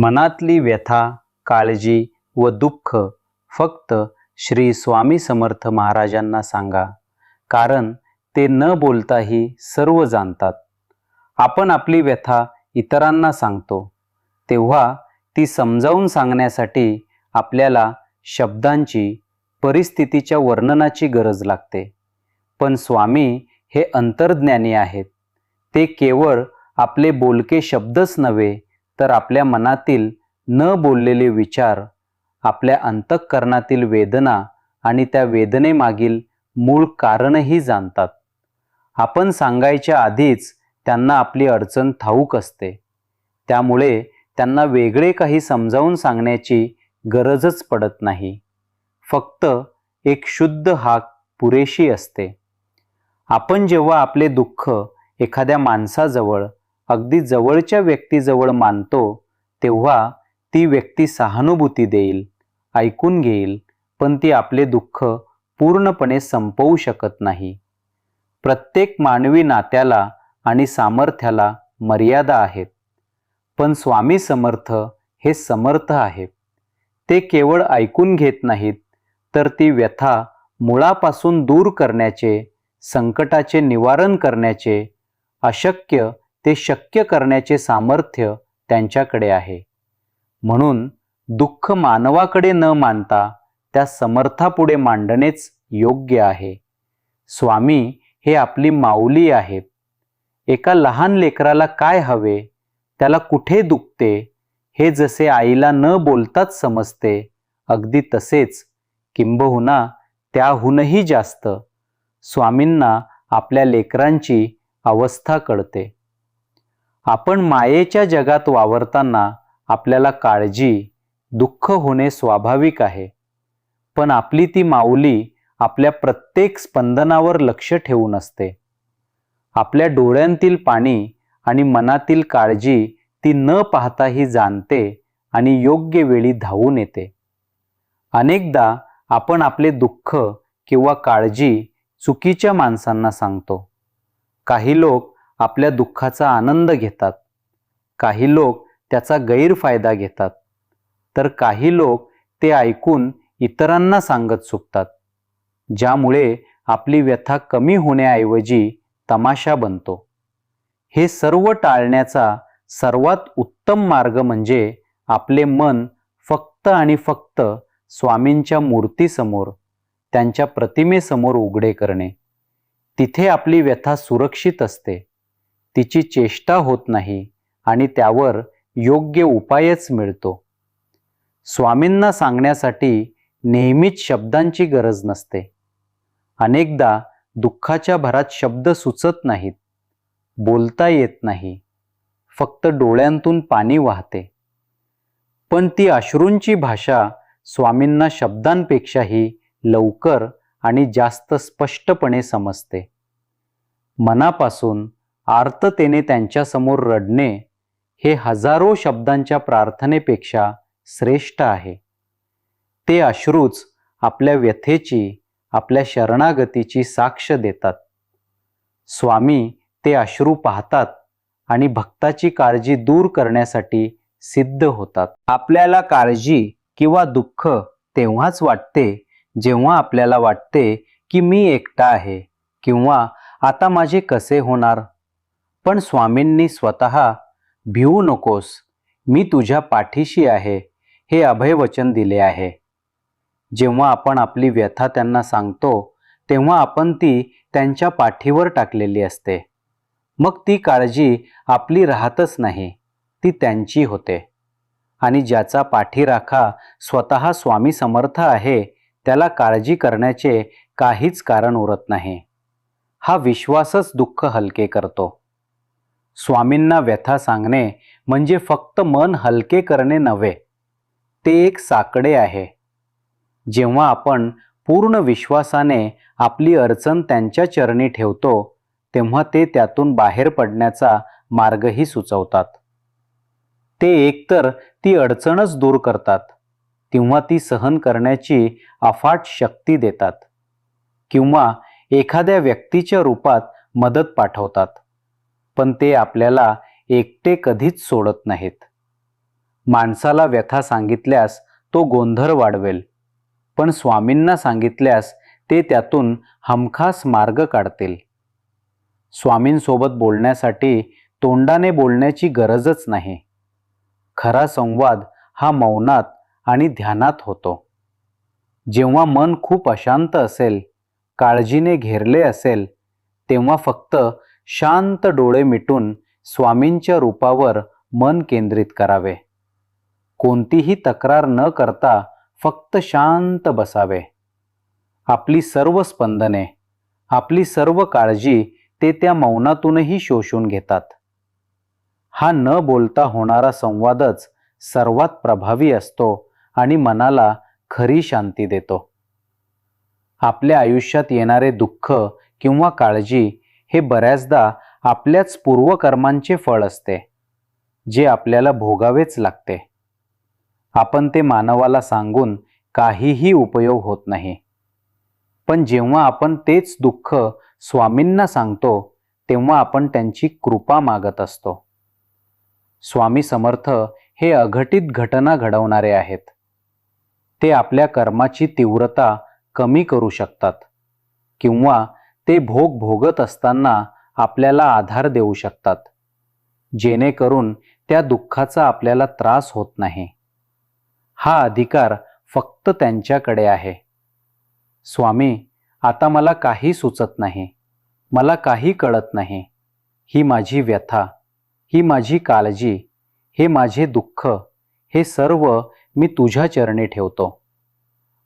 मनातली व्यथा काळजी व दुःख फक्त श्री स्वामी समर्थ महाराजांना सांगा. कारण ते न बोलताही सर्व जाणतात. आपण आपली व्यथा इतरांना सांगतो. तेव्हा ती समजावून सांगण्यासाठी आपल्याला शब्दांची परिस्थितीच्या वर्णनाची गरज लागते. पण स्वामी हे अंतर्ज्ञानी आहेत. ते केवळ आपले बोलके शब्दच नव्हे तर आपल्या मनातील न बोललेले विचार आपल्या अंतःकरणातील वेदना आणि त्या वेदनेमागील मूळ कारणही जाणतात. आपण सांगायच्या आधीच त्यांना आपली अडचण ठाऊक असते. त्यामुळे त्यांना वेगळे काही समजावून सांगण्याची गरजच पडत नाही. फक्त एक शुद्ध हाक पुरेशी असते. आपण जेव्हा आपले दुःख एखाद्या माणसाजवळ अगदी जवळच्या व्यक्तीजवळ मानतो तेव्हा ती व्यक्ती सहानुभूती देईल ऐकून घेईल पण ती आपले दुःख पूर्णपणे संपवू शकत नाही. प्रत्येक मानवी नात्याला आणि सामर्थ्याला मर्यादा आहेत पण स्वामी समर्थ हे समर्थ आहेत. ते केवळ ऐकून घेत नाहीत तर ती व्यथा मुळापासून दूर करण्याचे संकटाचे निवारण करण्याचे अशक्य ते शक्य करण्याचे सामर्थ्य त्यांच्याकडे आहे. म्हणून दुःख मानवाकडे न मानता त्या समर्थापुढे मांडणेच योग्य आहे. स्वामी हे आपली माऊली आहेत. एका लहान लेकराला काय हवे? त्याला कुठे दुखते? हे जसे आईला न बोलताच समजते अगदी तसेच किंबहुना त्याहूनही जास्त स्वामींना आपल्या लेकरांची अवस्था कळते. आपण मायेच्या जगात वावरताना आपल्याला काळजी दुःख होणे स्वाभाविक आहे. पण आपली ती माऊली आपल्या प्रत्येक स्पंदनावर लक्ष ठेवून असते. आपल्या डोळ्यांतील पाणी आणि मनातील काळजी ती न पाहताही जाणते आणि योग्य वेळी धावून येते. अनेकदा आपण आपले दुःख किंवा काळजी चुकीच्या माणसांना सांगतो. काही लोक आपल्या दुःखाचा आनंद घेतात. काही लोक त्याचा गैरफायदा घेतात. तर काही लोक ते ऐकून इतरांना सांगत चुकतात ज्यामुळे आपली व्यथा कमी होण्याऐवजी तमाशा बनतो. हे सर्व टाळण्याचा सर्वात उत्तम मार्ग म्हणजे आपले मन फक्त आणि फक्त स्वामींच्या मूर्तीसमोर त्यांच्या प्रतिमेसमोर उघडे करणे. तिथे आपली व्यथा सुरक्षित असते. तिची चेष्टा होत नाही आणि त्यावर योग्य उपायच मिळतो. स्वामींना सांगण्यासाठी नेहमीच शब्दांची गरज नसते. अनेकदा दुःखाच्या भरात शब्द सुचत नाहीत. बोलता येत नाही. फक्त डोळ्यांतून पाणी वाहते. पण ती अश्रूंची भाषा स्वामींना शब्दांपेक्षाही लवकर आणि जास्त स्पष्टपणे समजते. मनापासून आर्ततेने त्यांच्यासमोर रडणे हे हजारो शब्दांच्या प्रार्थनेपेक्षा श्रेष्ठ आहे. ते अश्रूच आपल्या व्यथेची आपल्या शरणागतीची साक्ष देतात. स्वामी ते अश्रू पाहतात आणि भक्ताची काळजी दूर करण्यासाठी सिद्ध होतात. आपल्याला काळजी किंवा दुःख तेव्हाच वाटते जेव्हा आपल्याला वाटते की मी एकटा आहे किंवा आता माझे कसे होणार? पण स्वामींनी स्वतः भिवू नकोस मी तुझ्या पाठीशी आहे हे अभयवचन दिले आहे. जेव्हा आपण आपली व्यथा त्यांना सांगतो तेव्हा आपण ती त्यांच्या पाठीवर टाकलेली असते. मग ती काळजी आपली राहतच नाही ती त्यांची होते. आणि ज्याचा पाठीराखा स्वतः स्वामी समर्थ आहे त्याला काळजी करण्याचे काहीच कारण उरत नाही. हा विश्वासच दुःख हलके करतो. स्वामींना व्यथा सांगणे म्हणजे फक्त मन हलके करणे नव्हे ते एक साकडे आहे. जेव्हा आपण पूर्ण विश्वासाने आपली अडचण त्यांच्या चरणी ठेवतो तेव्हा ते त्यातून बाहेर पडण्याचा मार्गही सुचवतात. ते एकतर ती अडचणच दूर करतात किंवा ती सहन करण्याची अफाट शक्ती देतात किंवा एखाद्या व्यक्तीच्या रूपात मदत पाठवतात. पण ते आपल्याला एकटे कधीच सोडत नाहीत. माणसाला व्यथा सांगितल्यास तो गोंधळ वाढवेल पण स्वामींना सांगितल्यास ते त्यातून हमखास मार्ग काढतील. स्वामींसोबत बोलण्यासाठी तोंडाने बोलण्याची गरजच नाही. खरा संवाद हा मौनात आणि ध्यानात होतो. जेव्हा मन खूप अशांत असेल काळजीने घेरले असेल तेव्हा फक्त शांत डोळे मिटून स्वामींच्या रूपावर मन केंद्रित करावे. कोणतीही तक्रार न करता फक्त शांत बसावे. आपली सर्व स्पंदने आपली सर्व काळजी ते त्या मौनातूनही शोषून घेतात. हा न बोलता होणारा संवादच सर्वात प्रभावी असतो आणि मनाला खरी शांती देतो. आपल्या आयुष्यात येणारे दुःख किंवा काळजी हे बऱ्याचदा आपल्याच पूर्वकर्मांचे फळ असते जे आपल्याला भोगावेच लागते. आपण ते मानवाला सांगून काहीही उपयोग होत नाही. पण जेव्हा आपण तेच दुःख स्वामींना सांगतो तेव्हा आपण त्यांची कृपा मागत असतो. स्वामी समर्थ हे अघटित घटना घडवणारे आहेत. ते आपल्या कर्माची तीव्रता कमी करू शकतात किंवा ते भोग भोगत असताना आपल्याला आधार देऊ शकतात. जेणेकरून त्या दुःखाचा आपल्याला त्रास होत नाही. हा अधिकार फक्त त्यांच्याकडे आहे. स्वामी आता मला काही सुचत नाही. मला काही कळत नाही. ही माझी व्यथा ही माझी काळजी हे माझे दुःख हे सर्व मी तुझ्या चरणी ठेवतो.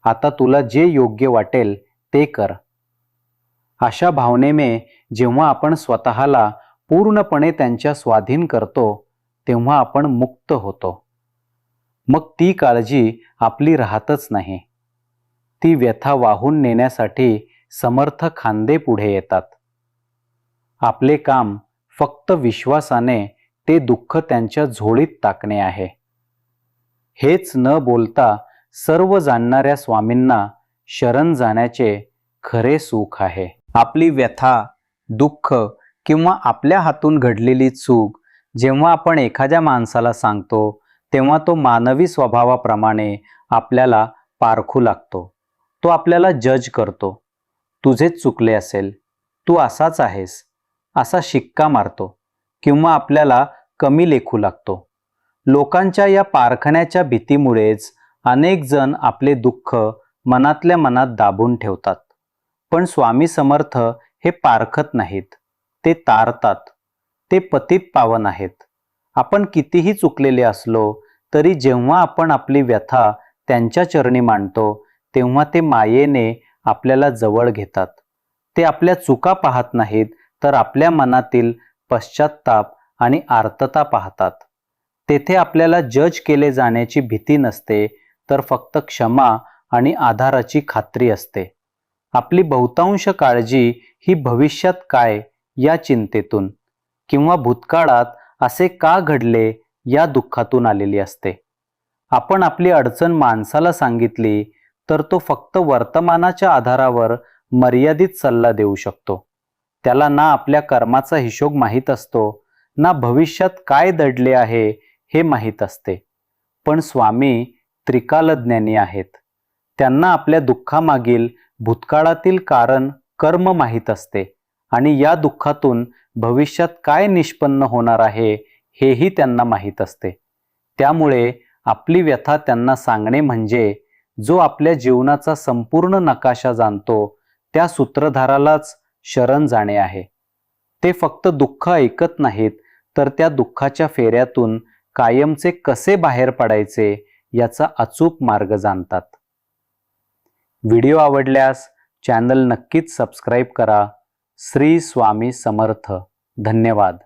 आता तुला जे योग्य वाटेल ते कर. अशा भावनेने जेव्हा आपण स्वतःला पूर्णपणे त्यांच्या स्वाधीन करतो तेव्हा आपण मुक्त होतो. मग ती काळजी आपली राहतच नाही. ती व्यथा वाहून नेण्यासाठी समर्थ खांदे पुढे येतात. आपले काम फक्त विश्वासाने ते दुःख त्यांच्या झोळीत टाकणे आहे. हेच न बोलता सर्व जाणणाऱ्या स्वामींना शरण जाण्याचे खरे सुख आहे. आपली व्यथा दुःख किंवा आपल्या हातून घडलेली चूक जेव्हा आपण एखाद्या माणसाला सांगतो तेव्हा तो मानवी स्वभावाप्रमाणे आपल्याला पारखू लागतो. तो आपल्याला जज करतो. तुझेच चुकले असेल तू असाच आहेस असा शिक्का मारतो किंवा आपल्याला कमी लेखू लागतो. लोकांच्या या पारखण्याच्या भीतीमुळेच अनेक जण आपले दुःख मनातल्या मनात दाबून ठेवतात. पण स्वामी समर्थ हे पारखत नाहीत. ते तारतात. ते पतित पावन आहेत. आपण कितीही चुकलेले असलो तरी जेव्हा आपण आपली व्यथा त्यांच्या चरणी मांडतो तेव्हा ते मायेने आपल्याला जवळ घेतात. ते आपल्या चुका पाहत नाहीत तर आपल्या मनातील पश्चाताप आणि आर्तता पाहतात. तेथे आपल्याला जज केले जाण्याची भीती नसते तर फक्त क्षमा आणि आधाराची खात्री असते. आपली बहुतांश काळजी ही भविष्यात काय या चिंतेतून किंवा भूतकाळात असे का घडले या दुःखातून आलेली असते. आपण आपली अडचण माणसाला सांगितली तर तो फक्त वर्तमानाच्या आधारावर मर्यादित सल्ला देऊ शकतो. त्याला ना आपल्या कर्माचा हिशोब माहीत असतो ना भविष्यात काय दडले आहे हे माहीत असते. पण स्वामी त्रिकालज्ञानी आहेत. त्यांना आपल्या दुःखामागील भूतकाळातील कारण कर्म माहीत असते आणि या दुःखातून भविष्यात काय निष्पन्न होणार आहे हेही त्यांना माहीत असते. त्यामुळे आपली व्यथा त्यांना सांगणे म्हणजे जो आपल्या जीवनाचा संपूर्ण नकाशा जाणतो त्या सूत्रधारालाच शरण जाणे आहे. ते फक्त दुःख ऐकत नाहीत तर त्या दुःखाच्या फेऱ्यातून कायमचे कसे बाहेर पडायचे याचा अचूक मार्ग जाणतात. व्हिडिओ आवडल्यास चॅनल नक्कीच सबस्क्राईब करा. श्री स्वामी समर्थ. धन्यवाद.